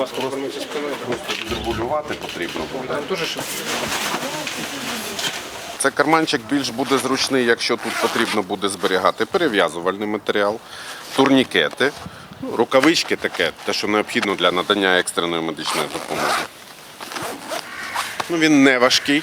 ласка, повернуться спиною. Регулювати потрібно буде. Там дуже швидко. Це карманчик більш буде зручний, якщо тут потрібно буде зберігати перев'язувальний матеріал, турнікети, рукавички таке, те, що необхідно для надання екстреної медичної допомоги. Ну, він не важкий.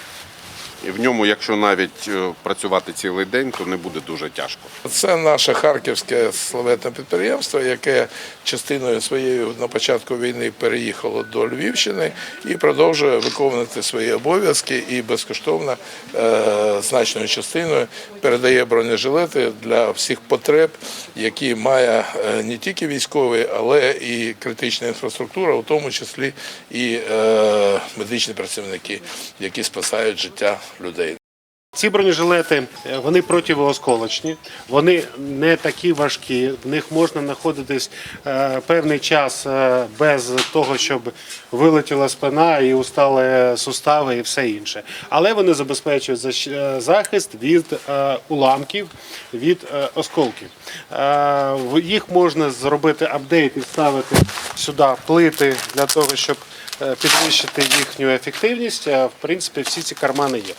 І в ньому, якщо навіть е, працювати цілий день, то не буде дуже тяжко. Це наше харківське славетне підприємство, яке частиною своєю на початку війни переїхало до Львівщини і продовжує виконувати свої обов'язки і безкоштовно е, значною частиною передає бронежилети для всіх потреб, які має е, не тільки військовий, але і критична інфраструктура, у тому числі і медичні працівники, які спасають життя людей. Ці бронежилети е, вони противоосколочні, вони не такі важкі. В них можна знаходитись е, певний час е, без того, щоб вилетіла спина і устали сустави і все інше. Але вони забезпечують е, захист від уламків, від осколків. Їх можна зробити апдейт і ставити сюди плити для того, щоб підвищити їхню ефективність. Е, В принципі, всі ці кармани є.